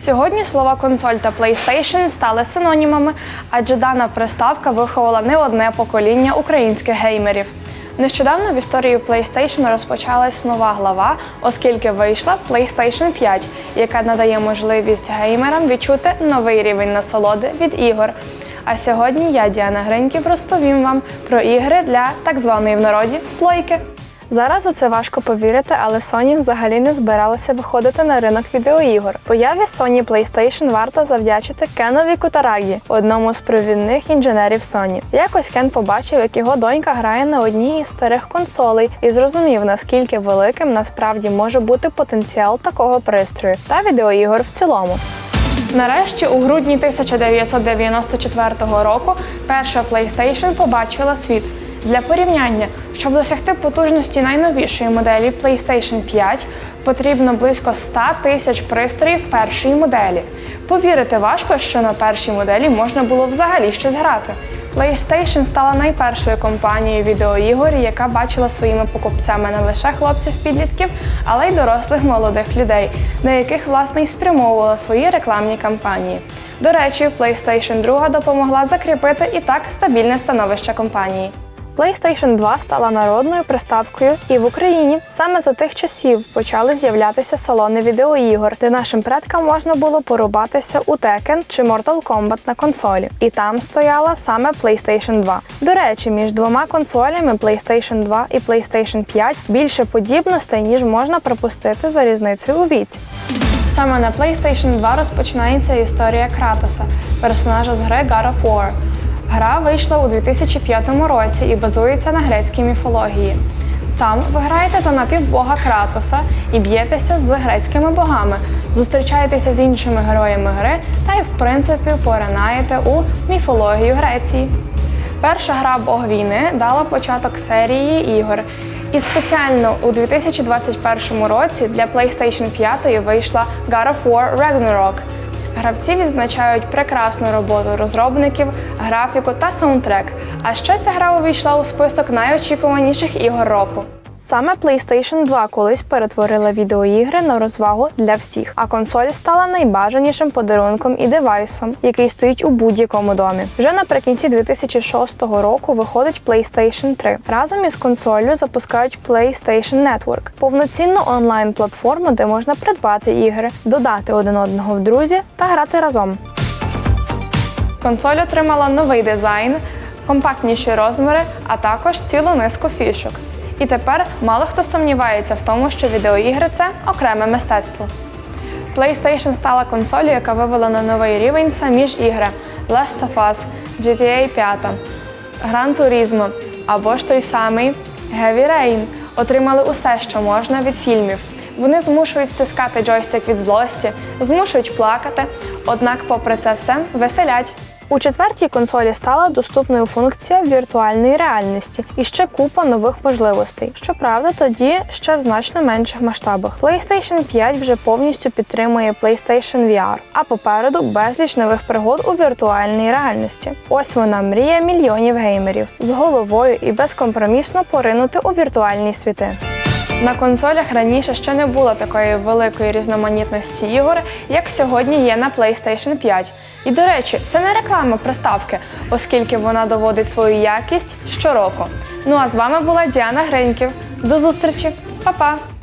Сьогодні слова консоль та PlayStation стали синонімами, адже дана приставка виховала не одне покоління українських геймерів. Нещодавно в історії PlayStation розпочалась нова глава, оскільки вийшла PlayStation 5, яка надає можливість геймерам відчути новий рівень насолоди від ігор. А сьогодні я, Діана Гриньків, розповім вам про ігри для так званої в народі плойки. Зараз у це важко повірити, але Sony взагалі не збиралася виходити на ринок відеоігор. Появі Sony PlayStation варто завдячити Кенові Кутарагі, одному з провідних інженерів Sony. Якось Кен побачив, як його донька грає на одній із старих консолей і зрозумів, наскільки великим насправді може бути потенціал такого пристрою та відеоігор в цілому. Нарешті, у грудні 1994 року, перша PlayStation побачила світ. Для порівняння, щоб досягти потужності найновішої моделі PlayStation 5, потрібно близько 100 тисяч пристроїв першої моделі. Повірити важко, що на першій моделі можна було взагалі щось грати. PlayStation стала найпершою компанією відеоігор, яка бачила своїми покупцями не лише хлопців-підлітків, але й дорослих молодих людей, на яких власне і спрямовувала свої рекламні кампанії. До речі, PlayStation 2 допомогла закріпити і так стабільне становище компанії. PlayStation 2 стала народною приставкою і в Україні. Саме за тих часів почали з'являтися салони відеоігор, де нашим предкам можна було порубатися у Tekken чи Mortal Kombat на консолі. І там стояла саме PlayStation 2. До речі, між двома консолями PlayStation 2 і PlayStation 5 більше подібностей, ніж можна припустити за різницею у віці. Саме на PlayStation 2 розпочинається історія Кратоса, персонажа з гри God of War. Гра вийшла у 2005 році і базується на грецькій міфології. Там ви граєте за напівбога Кратоса і б'єтеся з грецькими богами, зустрічаєтеся з іншими героями гри та й, в принципі, поринаєте у міфологію Греції. Перша гра Бог війни дала початок серії ігор. І спеціально у 2021 році для PlayStation 5 вийшла God of War Ragnarok. Гравці відзначають прекрасну роботу розробників, графіку та саундтрек. А ще ця гра увійшла у список найочікуваніших ігор року. Саме PlayStation 2 колись перетворила відеоігри на розвагу для всіх, а консоль стала найбажанішим подарунком і девайсом, який стоїть у будь-якому домі. Вже наприкінці 2006 року виходить PlayStation 3. Разом із консолью запускають PlayStation Network – повноцінну онлайн-платформу, де можна придбати ігри, додати один одного в друзі та грати разом. Консоль отримала новий дизайн, компактніші розміри, а також цілу низку фішок. І тепер мало хто сумнівається в тому, що відеоігри це окреме мистецтво. PlayStation стала консолью, яка вивела на новий рівень самі ж ігри Last of Us, GTA 5, Gran Turismo або ж той самий Heavy Rain отримали усе, що можна від фільмів. Вони змушують стискати джойстик від злості, змушують плакати, однак, попри це все, веселять. У четвертій консолі стала доступною функція віртуальної реальності і ще купа нових можливостей. Щоправда, тоді ще в значно менших масштабах. PlayStation 5 вже повністю підтримує PlayStation VR, а попереду безліч нових пригод у віртуальній реальності. Ось вона мрія мільйонів геймерів з головою і безкомпромісно поринути у віртуальні світи. На консолях раніше ще не було такої великої різноманітності ігор, як сьогодні є на PlayStation 5. І до речі, це не реклама приставки, оскільки вона доводить свою якість щороку. Ну а з вами була Діана Гриньків. До зустрічі, Па-па!